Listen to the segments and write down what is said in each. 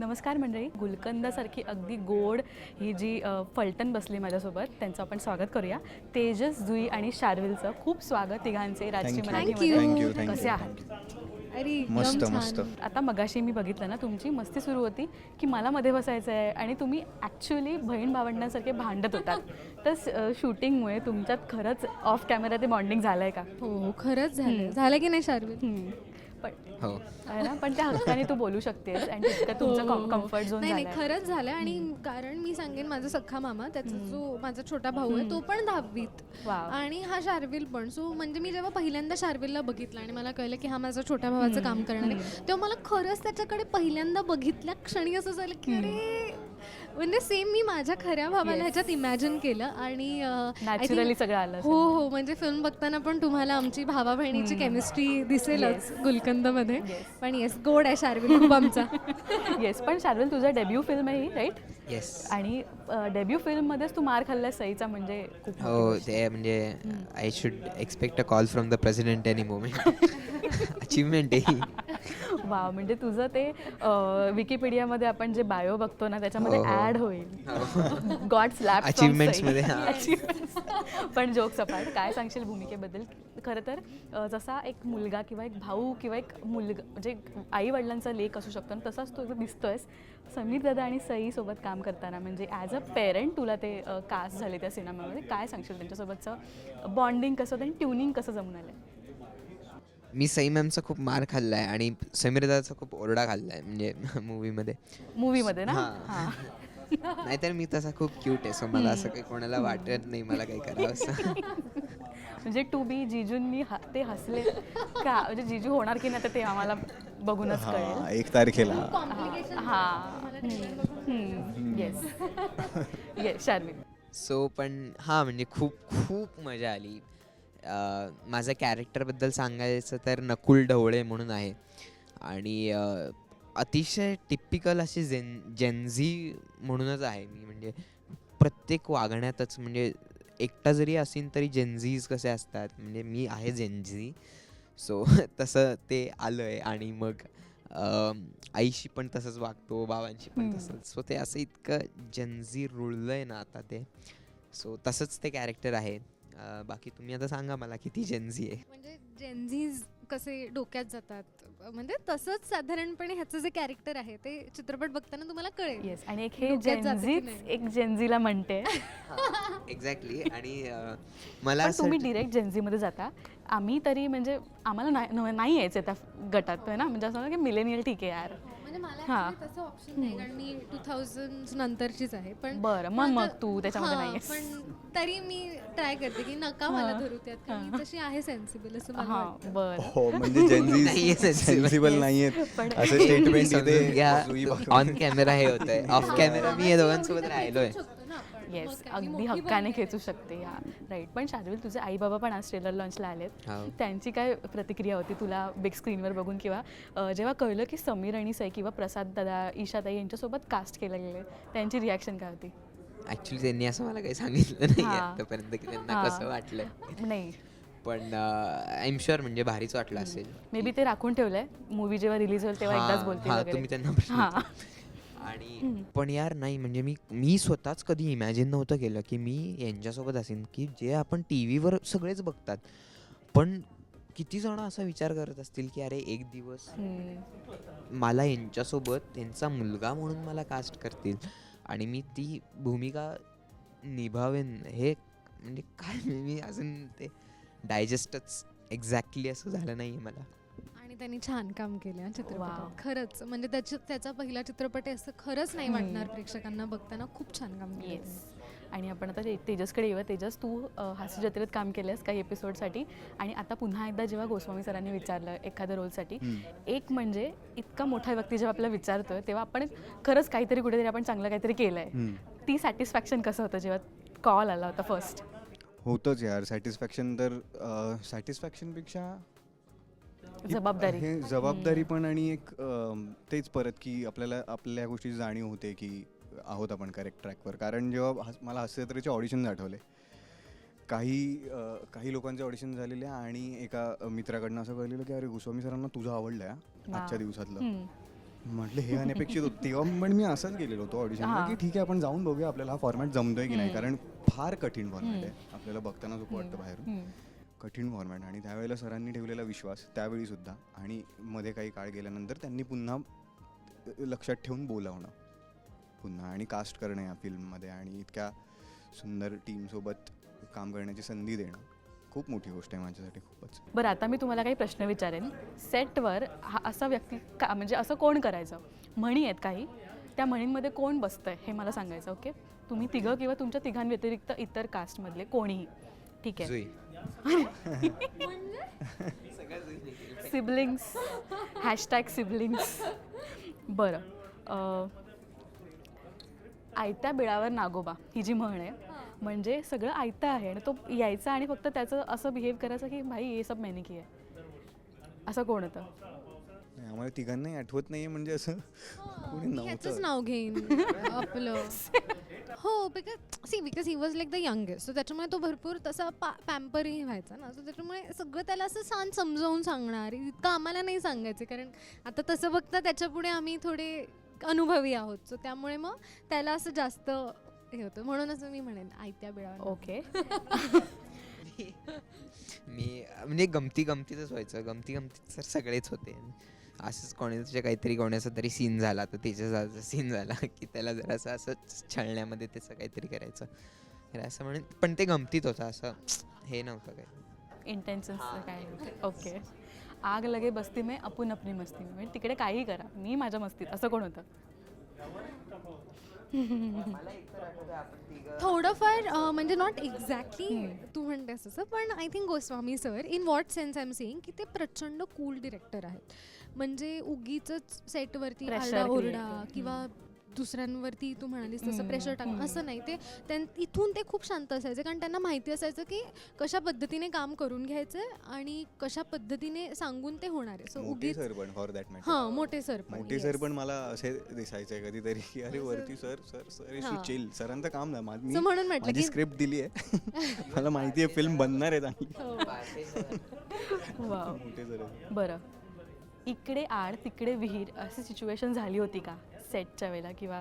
नमस्कार मंडळी. गुलकंदासारखी अगदी गोड ही जी फलटण बसली माझ्यासोबत त्यांचं आपण स्वागत करूया. तेजस जुई आणि शार्विलचं खूप स्वागत तिघांचे you. मराठीमध्ये कसे. आहात? अरे मस्त छान. मस्त. आता मगाशी मी बघितलं ना तुमची मस्ती सुरू होती की मला मध्ये बसायचं आहे आणि तुम्ही ॲक्च्युली बहीण भावंडांसारखे भांडत होतात. तर शूटिंगमुळे तुमच्यात खरंच ऑफ कॅमेरा ते बॉन्डिंग झालं आहे का? हो खरंच झालं. झालं की नाही शार्विल. पण हो. आहे ना? पण त्या हक्काने तू बोलू शकतेस आणि तितकं तुमचं कम्फर्ट झोन हो, नाही नाही झालं खरंच झालं आणि कारण मी सांगेन माझा सख्खा मामा त्याचा जो माझा छोटा भाऊ आहे तो पण दहावीत. वाव. आणि हा शार्विल पण. सो म्हणजे मी जेव्हा पहिल्यांदा शार्विलला बघितलं आणि मला कळलं की हा माझा छोट्या भावाचं काम करणार आहे तेव्हा मला खरंच त्याच्याकडे पहिल्यांदा बघितल्या क्षणी असं झालं की अरे म्हणजे सेम मी माझ्या खऱ्या भावाला. ह्याच्यात इमॅजिन केलं आणि नॅचरली सगळं आलं हो हो म्हणजे फिल्म बघताना पण तुम्हाला आमची भावा बहिणीची केमिस्ट्री दिसेलच गुलकंदमध्ये. पण येस गोड आहे शार्विल खूप आमचा. येस पण शार्विल तुझा डेब्यू फिल्म आहे ही राईट येस आणि डेब्यू फिल्ममध्येच तू मार खाल्लास सईचा म्हणजे खूप हो ते म्हणजे I should expect a call from the president any moment achievement आहे. वा म्हणजे तुझं ते विकिपीडियामध्ये आपण जे बायो बघतो ना त्याच्यामध्ये हो, हो. ऍड होईल. गॉड स्लॅप Achievements मध्ये, हा. पण जोक सपाट काय सांगशील भूमिकेबद्दल? खरं तर जसा एक मुलगा किंवा एक भाऊ किंवा एक मुलगा म्हणजे आई वडिलांचा लेख असू शकतो आणि तसाच तू दिसतोयस. समीर दादा आणि सई सोबत काम करताना म्हणजे ॲज अ पेरेंट तुला ते कास्ट झाले त्या सिनेमामध्ये. काय सांगशील त्यांच्यासोबतचं? बॉन्डिंग कसं होतं आणि ट्युनिंग कसं जमून आलं मी सई मॅमचा खूप मार खाल्लाय आणि समीर दादाचा खूप ओरडा खाल्लाय म्हणजे मूवीमध्ये मूवीमध्ये ना? हा. हां. नाहीतर मी तसा खूप क्यूट आहे सो मला असं काही कोणाला वाटत नाही मला काही करावं असं. म्हणजे टू बी जिजूंनी ह- ते हसले का? म्हणजे जिजू होणार की नाही तर ते आम्हाला बघूनच. कळेल. हा एक तारखेला. हा. येस येस शार्विन सो पण हां म्हणजे खूप खूप मजा आली. माझ्या कॅरेक्टरबद्दल सांगायचं तर नकुल ढवळे म्हणून आहे. आणि अतिशय टिपिकल अशी जेन जेनझी म्हणूनच आहे मी. म्हणजे प्रत्येक वागण्यातच म्हणजे एकटा जरी असेन तरी जेनझीज कसे असतात म्हणजे मी आहे जेनझी सो तसं ते आलं आहे आणि मग आईशी पण तसंच वागतो बाबांशी पण. तसंच. सो ते असं इतकं जनझी रुळलं आहे ना आता ते. सो तसंच ते कॅरेक्टर आहे. अं, बाकी तुम्ही आता सांगा मला किती जेनझी आहे. म्हणजे जेन्झीज कसे डोक्यात जातात? म्हणजे तसंच साधारणपणे ह्याचं जे कॅरेक्टर आहे ते चित्रपट बघताना तुम्हाला कळेल. येस आणि एक हे डोक्यात जातं की जेन्झीच नाही? एक जेन्झीला म्हणते. एक्झॅक्टली आणि अं, मला पण असं तुम्ही डिरेक्ट जेन्झीमध्ये जाता. आम्ही तरी म्हणजे आम्हाला नाही न- नाही यायचं त्या गटात आहे ना? म्हणजे असं ना की मिलेनियल ठीक आहे यार. म्हणजे मला हा. actually तसं ऑप्शन नाही कारण मी टू थाउजंड नंतरचीच आहे पण बरं, मग- मग आता- तू त्याच्यामध्ये हा, नाहीयेस. पण तरी मी ट्राय करते की नका मला. धरू त्यात कारण मी तशी आहे सेन्सिबल असं मला हां वाटतं. बरं हो म्हणजे नाहीये sensible. सेन्सिबल. नाहीयेत पण- असं स्टेटमेंट. ऑन कॅमेरा हे होत आहे ऑफ कॅमेरा मी या दोघांसोबत राहिलोय. येस अगदी हक्काने. खेचू शकते या राईट पण शार्विल तुझे आई बाबा पण आज ट्रेलर लॉन्चला आलेत. त्यांची काय प्रतिक्रिया होती तुला बिग स्क्रीनवर बघून किंवा जेव्हा कळलं की समीर आणि सई किंवा प्रसाद दादा ईशाताई यांच्यासोबत कास्ट केलं गेले त्यांची रिॲक्शन काय होती ऍक्च्युली त्यांनी असं मला काही सांगितलं नाही. आतापर्यंत की त्यांना. कसं वाटलं नाही पण आय एम शुअर म्हणजे भारीच वाटलं असेल मे बी ते राखून ठेवलंय मूवी जेव्हा रिलीज होईल तेव्हा एकदाच बोलतील वगैरे. तुम्ही त्यांना. आणि पण यार नाही म्हणजे मी मी स्वतःच कधी इमॅजिन नव्हतं केलं की मी यांच्यासोबत असेन की जे आपण टी व्हीवर सगळेच बघतात. पण किती जण असा विचार करत असतील की अरे एक दिवस. मला यांच्यासोबत त्यांचा मुलगा म्हणून मला कास्ट करतील आणि मी ती भूमिका निभावेन हे म्हणजे काय मी अजून ते डायजेस्टच एक्झॅक्टली असं झालं नाही मला. आणि त्यांनी छान काम केलं. चित्रपटात खरंच म्हणजे त्याच्या त्याचा पहिला चित्रपट आहे असं खरंच नाही वाटणार प्रेक्षकांना बघताना. खूप छान काम केलं. आणि आपण आता तेजसकडे येऊया. तेजस तू हास्य जत्रेत काम केलंस काही एपिसोडसाठी आणि आता पुन्हा एकदा जेव्हा गोस्वामी सरांनी विचारलं एखाद्या रोलसाठी एक म्हणजे इतका मोठा व्यक्ती जेव्हा आपल्याला विचारतोय तेव्हा आपण खरंच काहीतरी कुठेतरी आपण चांगलं काहीतरी केलं आहे. ती सॅटिस्फॅक्शन कसं होतं जेव्हा कॉल आला होता फर्स्ट होतंच यार. सॅटिस्फॅक्शन तर सॅटिस्फॅक्शनपेक्षा जबाबदारी. हे जबाबदारी पण आणि एक तेच परत की आपल्याला आपल्या गोष्टीची जाणीव होते की आहोत आपण करेक्ट ट्रॅकवर कारण जेव्हा हस- मला हास्यजत्रेचे ऑडिशन आठवले. काही अं, काही लोकांचे ऑडिशन झालेले आणि एका मित्राकडनं असं कळलेलं की अरे गोस्वामी सरांना तुझं आवडलं आहे आजच्या दिवसातलं. म्हटलं हे अनपेक्षित होतं. तेव्हा पण मी असंच गेलेलो होतो ऑडिशनला हा. की ठीक आहे आपण जाऊन बघूया आपल्याला हा फॉर्मॅट जमतोय की नाही. कारण फार कठीण फॉर्मॅट आहे. आपल्याला बघताना जो वाटतं बाहेरून. हम्म. कठीण फॉर्मॅट आणि त्यावेळेला सरांनी ठेवलेला विश्वास त्यावेळी सुद्धा. आणि मध्ये काही काळ गेल्यानंतर त्यांनी पुन्हा लक्षात ठेवून बोलावणं. पुन्हा आणि कास्ट करणं या फिल्ममध्ये आणि इतक्या सुंदर टीमसोबत काम करण्याची संधी देणं. खूप मोठी गोष्ट आहे माझ्यासाठी खूपच. बरं आता मी तुम्हाला काही प्रश्न विचारेन. सेटवर हा असा व्यक्ती का म्हणजे असं कोण करायचं? म्हणी आहेत काही. त्या म्हणींमध्ये कोण बसतंय हे मला सांगायचं ओके तुम्ही तिघं किंवा तुमच्या तिघांव्यतिरिक्त इतर कास्टमधले कोणीही. ठीक आहे. सिबलिंग्स हॅशटॅग सिबलिंग्स बरं. अं, आयत्या बिळावर नागोबा ही जी म्हण आहे म्हणजे सगळं आयतं आहे आणि तो यायचा आणि फक्त त्याचं असं बिहेव करायचं की भाई हे सब मैंने किया है. असं कोण होतं? नाही, आम्हाला तिघांनाही आठवत नाही म्हणजे असं कोणी नाव घेईन आपलं. हो because see because he was like the youngest so त्याच्यामुळे तो भरपूर तसा पा पॅम्परही व्हायचा ना. सो त्याच्यामुळे सगळं त्याला असं छान समजावून सांगणार. इतकं आम्हाला नाही सांगायचे कारण आता तसं बघता त्याच्यापुढे आम्ही थोडे अनुभवी आहोत. सो त्यामुळे मग त्याला असं जास्त हे होतं. म्हणूनच मी म्हणेन आयत्या बिळावर ओके मी म्हणजे गमती गमतीतच व्हायचं. गमती गमतीत सर सगळेच होते. असंच कोणाच्या काहीतरी कोणाचा तरी सीन झाला तर तिच्या सीन झाला की त्याला जरासं असं छळण्यामध्ये त्याचं काहीतरी करायचं. तर असं म्हणून पण ते गमतीत होतं असं हे नव्हतं काय इंटेन्शन्स काय नव्हते. ओके आग लगे बस्ती में अपुन अपनी मस्ती में. म्हणजे तिकडे काही करा. मी माझ्या मस्तीत असं कोण होतं? थोडंफार म्हणजे नॉट एक्झॅक्टली तू म्हणतेस तसं पण I think Goswami sir in what sense I am saying की ते प्रचंड कूल डिरेक्टर आहेत. म्हणजे उगीच सेटवरती आरडा ओरडा. किंवा दुसऱ्यांवरती तू म्हणालीस तसं प्रेशर हम्म. असं नाही. ते त्यां इथून ते खूप शांत असायचे. कारण त्यांना माहिती असायचं की कशा पद्धतीने काम करून घ्यायचं आणि कशा पद्धतीने सांगून ते होणार आहे. सो मोठे सर पण फॉर दॅट मॅटर हां मोठे सर पण मोठे सर. पण मला असे दिसायचे कधीतरी की अरे वरती सर सर सर हा. चिल सरांचं काम नाही. मा- म्हणून म्हटलं की- स्क्रिप्ट दिली आहे मला माहिती आहे फिल्म बनणार आहे चांगली. वाव. मोठे सर. बरं. इकडे आड तिकडे विहीर अशी सिच्युएशन झाली होती का? सेटच्या वेळेला किंवा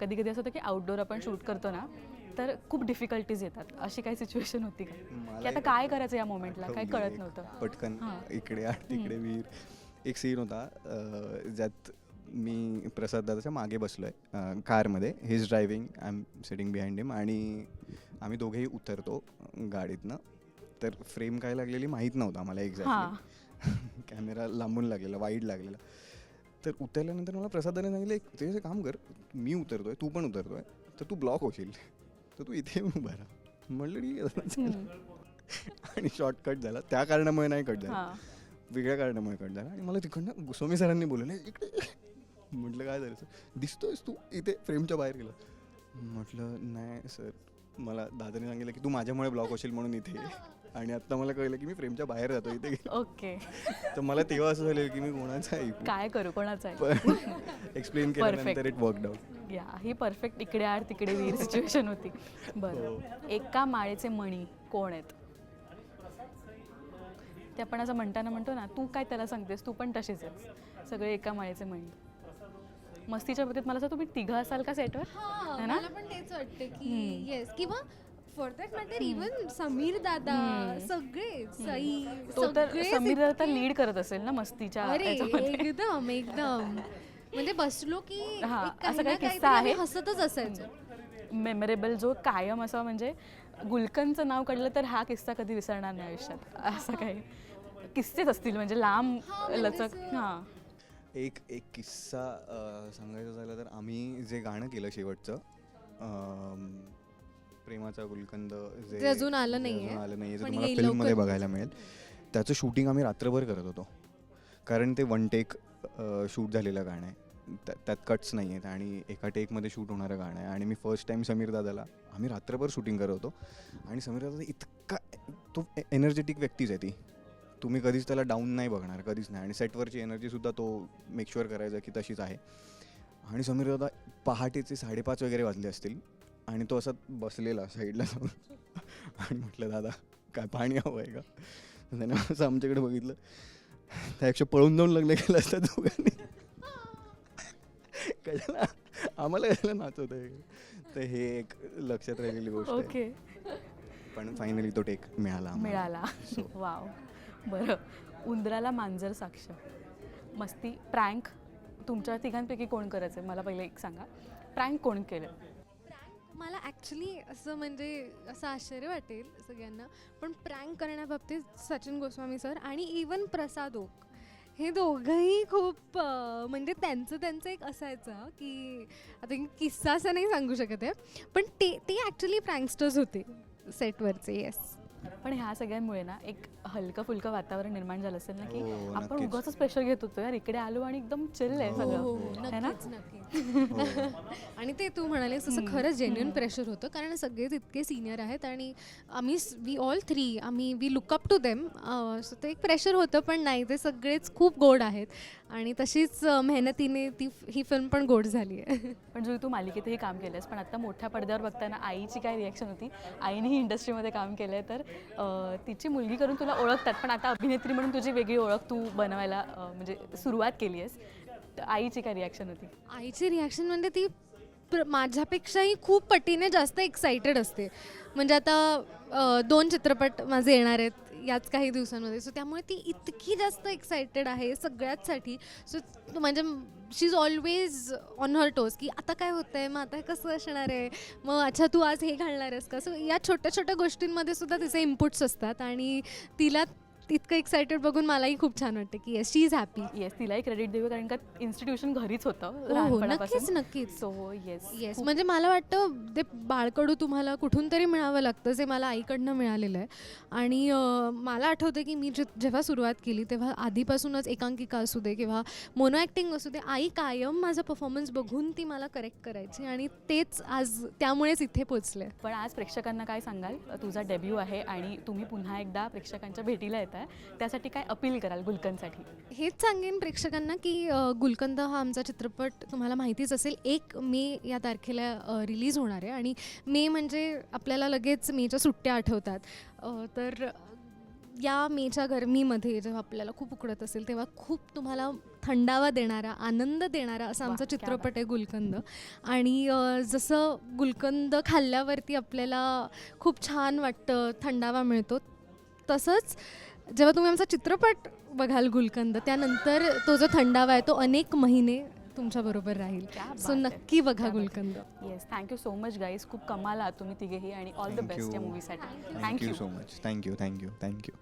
कधी कधी असं होतं की आउटडोर आपण शूट करतो ना तर खूप डिफिकल्टीज येतात. अशी काही सिच्युएशन होती का? की आता काय करायचं या मोमेंटला काय कळत नव्हतं. पटकन. इकडे आठ तिकडे विहीर. एक सीन होता ज्यात मी प्रसाद दादाच्या मागे बसलोय अं, कारमध्ये. His driving I am sitting behind him आणि आम्ही दोघेही उतरतो गाडीतनं. तर फ्रेम काय लागलेली माहीत नव्हतं आम्हाला एक्झॅक्टली कॅमेरा लांबून लागलेला वाईड लागलेला. तर उतरल्यानंतर मला प्रसादाने सांगितलं एक ते काम कर. मी उतरतोय तू पण उतरतोय. तर तू ब्लॉक होशील. तर तू इथे येऊन उभा राहा. म्हणलं ठीक आहे. चालेल." आणि शॉर्टकट झाला. त्या कारणामुळे नाही कट झाला. हां. वेगळ्या कारणामुळे कट झाला. आणि मला तिकडनं गोस्वामी सरांनी बोलवलं इकडे. ये." म्हटलं काय झालं सर? दिसतोयस तू. इथे फ्रेमच्या बाहेर गेला. म्हटलं नाही सर. मला दादाने सांगितलं की तू माझ्यामुळे ब्लॉक होशील म्हणून इथे ये." आणि आता मला कळलं की मी फ्रेमच्या बाहेर जातो इथे गेलो. ओके. तर मला तेव्हा असं झालं की मी कोणाचं ऐकू काय करू कोणाचं आहे? पण एक्सप्लेन केल्यानंतर. इट वर्कड आउट या ही परफेक्ट इकडे आड तिकडे विहीर सिच्युएशन होती. बरं. एका माळेचे मणी कोण आहेत? ते आपण असं म्हणताना म्हणतो ना तू काय त्याला सांगतेस? तू पण तशीच आहेस. सगळे एका माळेचे मणी. मस्तीच्या बाबतीत मला असं तुम्ही तिघं असाल का सेटवर हा, है ना? मला पण तेच वाटतं की येस किंवा for that matter even Sameer दादा सगळे सई तो तर सगळेच समीर तर लीड करत असेल ना मस्तीच्या अरे याच्यामध्ये. एकदम एकदम. म्हणजे बसलो की हा, असा काही ना काही किस्सा काहीतरी आम्ही आहे? हसतच असायचो. मेमरेबल जो कायम असा म्हणजे गुलकनचं नाव काढलं तर हा किस्सा कधी विसरणार नाही आयुष्यात. असं काही. किस्सेच असतील म्हणजे लांब हा, म्हणजे लचक असं- हां. एक एक किस्सा अं, सांगायचा झाला तर आम्ही जे गाणं केलं शेवटचं प्रेमाचा गुलकंद जे अजून आलं नाहीये, अजून आलं नाहीये जे पण तुम्हाला येईल फिल्ममध्ये लवकर. बघायला मिळेल. त्याचं शूटिंग आम्ही रात्रभर करत होतो. कारण ते वन टेक शूट झालेलं गाणं आहे. त्या- त्यात कट्स नाही आहेत आणि एका टेकमध्ये शूट होणारं गाणं आहे. आणि मी फर्स्ट टाइम समीर दादाला आम्ही रात्रभर शूटिंग करत होतो. आणि समीर दादा इतका तो एनर्जेटिक व्यक्तीच आहे ती. तुम्ही कधीच त्याला डाऊन नाही बघणार कधीच नाही. आणि सेटवरची एनर्जीसुद्धा तो मेक शुअर करायचा की तशीच आहे. आणि समीर दादा पहाटेचे साडेपाच वगैरे वाजले असतील. आणि तो असा बसलेला साईडला जाऊन. आणि म्हटलं दादा काय पाणी हवं आहे का? त्याने असं आमच्याकडे बघितलं. त्यापेक्षा पळून जाऊन लग्न केलं असतं दोघांनी. कशाला? आम्हाला कशाला नाचवत आहे तर हे एक लक्षात राहिलेली गोष्ट आहे. ओके. पण फायनली तो टेक मिळाला आम्हाला. मिळाला. So, वाव बरं. उंदराला मांजर साक्ष. मस्ती. प्रँक तुमच्या तिघांपैकी कोण करायचं मला पहिले एक सांगा. प्रँक कोण केलं? मला ॲक्च्युली असं म्हणजे असं आश्चर्य वाटेल सगळ्यांना पण प्रँक करण्याबाबतीत सचिन गोस्वामी सर आणि इवन प्रसाद ओक हे दोघंही खूप म्हणजे त्यांचं त्यांचं एक असायचं की आता किस्सा असं नाही सांगू शकत आहे पण ते ते ॲक्च्युली प्रँकस्टर्स होते सेटवरचे येस पण ह्या सगळ्यांमुळे ना एक हलकं फुलकं वातावरण निर्माण झालं असेल ना की हो, आपण नक्कीच. उगाच प्रेशर घेत होतो. यार इकडे आलो आणि एकदम चिल आहे हो सगळं. हो ना? नक्कीच नक्कीच. हो. आणि ते तू म्हणालेस तसं खरंच जेन्युन. प्रेशर होतं कारण सगळेच इतके सिनियर आहेत आणि आम्ही वी ऑल थ्री आम्ही we look up to them so ते एक प्रेशर होतं पण नाही ते सगळेच खूप गोड आहेत. आणि तशीच अं, मेहनतीने ती ही फिल्म पण गोड झाली आहे. पण जो तू मालिकेतही काम केलंस पण आता मोठ्या पडद्यावर बघताना आईची काय रिॲक्शन होती? आईनेही इंडस्ट्रीमध्ये काम केलं आहे तर तिची मुलगी करून तुला ओळखतात पण आता अभिनेत्री म्हणून तुझी वेगळी ओळख तू बनवायला म्हणजे सुरुवात केली आहेस. तर आईची काय रिॲक्शन होती? आईची रिॲक्शन म्हणजे ती प्र- माझ्यापेक्षाही खूप पटीने जास्त एक्सायटेड असते. म्हणजे आता दोन चित्रपट माझे येणार आहेत. याच काही दिवसांमध्ये. सो त्यामुळे ती इतकी जास्त एक्सायटेड आहे सगळ्याचसाठी. सो म्हणजे she is always on her toes की आता काय होतं आहे मग आता कसं असणार आहे? मग अच्छा तू आज हे घालणार आहेस का? सो या छोट्या छोट्या गोष्टींमध्ये सुद्धा तिचे इनपुट्स असतात आणि तिला इतकं एक्सायटेड बघून मलाही खूप छान वाटतं की yes she is happy yes तिलाही क्रेडिट देऊ कारण का इन्स्टिट्यूशन घरीच होतं हो हो. नक्कीच नक्कीच. सो येस येस म्हणजे मला वाटतं ते बाळकडू तुम्हाला कुठून तरी मिळावं लागतं जे मला आईकडनं मिळालेलं आहे. आणि मला आठवतं की मी जे जेव्हा सुरुवात केली तेव्हा आधीपासूनच एकांकिका असू दे किंवा मोनो ॲक्टिंग असू दे आई कायम माझा परफॉर्मन्स बघून ती मला करेक्ट करायची आणि तेच आज त्यामुळेच इथे पोचले. पण आज प्रेक्षकांना काय सांगाल? तुझा डेब्यू आहे आणि तुम्ही पुन्हा एकदा प्रेक्षकांच्या भेटीला येत आहे त्यासाठी काय अपील कराल गुलकनसाठी हेच सांगेन प्रेक्षकांना की गुलकंद हा आमचा चित्रपट तुम्हाला माहितीच असेल एक मे या तारखेला रिलीज होणार आहे. आणि मे म्हणजे आपल्याला लगेच मेच्या सुट्ट्या आठवतात. तर या मेच्या गरमीमध्ये जेव्हा आपल्याला खूप उकडत असेल तेव्हा खूप तुम्हाला थंडावा देणारा आनंद देणारा असा आमचा चित्रपट आहे गुलकंद. आणि जसं गुलकंद खाल्ल्यावरती आपल्याला खूप छान वाटतं थंडावा मिळतो तसंच जेव्हा तुम्ही आमचा चित्रपट बघाल गुलकंद त्यानंतर तो जो थंडावा आहे तो अनेक महिने तुमच्याबरोबर राहील. सो. नक्की बघा. Gulkand. Yes thank you so much guys खूप कमाल आहात तुम्ही तिघेही आणि ऑल द बेस्ट या you. मूवीसाठी thank you so much thank you thank you thank you